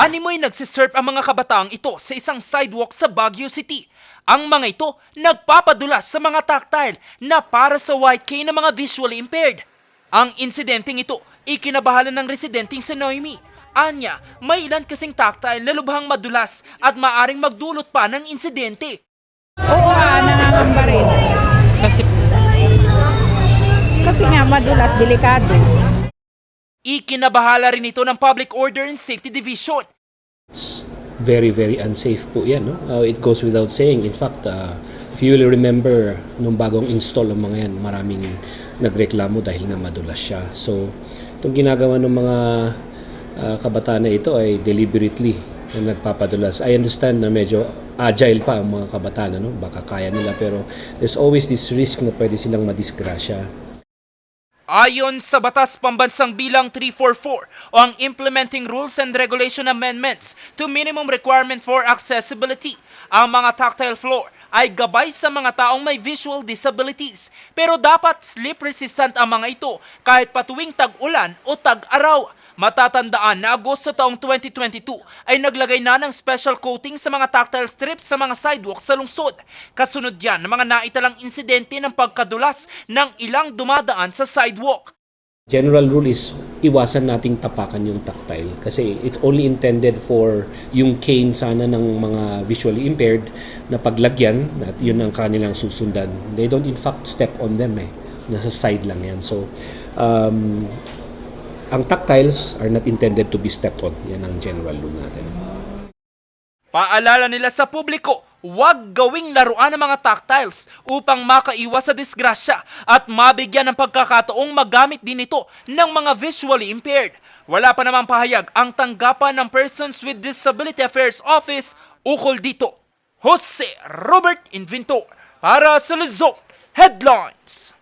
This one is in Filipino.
Animoy nagsisurf ang mga kabataang ito sa isang sidewalk sa Baguio City. Ang mga ito nagpapadulas sa mga tactile na para sa white cane ng mga visually impaired. Ang insidenteng ito ikinabahala ng residenteng si Noemi. Anya, may ilan kasing tactile na lubhang madulas at maaring magdulot pa ng insidente. Oo nga, nangangamba rin. Kasi Kasi nga madulas, delikado. Ikinabahala rin ito ng Public Order and Safety Division. Very, very unsafe po yan. No? Uh, it goes without saying. In fact, uh, if you will remember, nung bagong install ang mga yan, maraming nagreklamo dahil nga madulas siya. So, itong ginagawa ng mga uh, kabataan na ito ay deliberately na nagpapadulas. I understand na medyo agile pa ang mga kabataan, ano? baka kaya nila, pero there's always this risk na pwede silang madisgrasya. Ayon sa Batas Pambansang Bilang 344 o ang Implementing Rules and Regulation Amendments to Minimum Requirement for Accessibility, ang mga tactile floor ay gabay sa mga taong may visual disabilities. Pero dapat slip resistant ang mga ito kahit patuwing tag-ulan o tag-araw. Matatandaan na Agosto taong 2022 ay naglagay na ng special coating sa mga tactile strips sa mga sidewalk sa lungsod. Kasunod yan ng mga naitalang insidente ng pagkadulas ng ilang dumadaan sa sidewalk. General rule is iwasan nating tapakan yung tactile kasi it's only intended for yung cane sana ng mga visually impaired na paglagyan at yun ang kanilang susundan. They don't in fact step on them eh. Nasa side lang yan. So, um, ang tactiles are not intended to be stepped on. Yan ang general rule natin. Paalala nila sa publiko, huwag gawing laruan ng mga tactiles upang makaiwas sa disgrasya at mabigyan ng pagkakataong magamit din ito ng mga visually impaired. Wala pa namang pahayag ang tanggapan ng Persons with Disability Affairs Office ukol dito. Jose Robert Inventor para sa Luzon Headlines.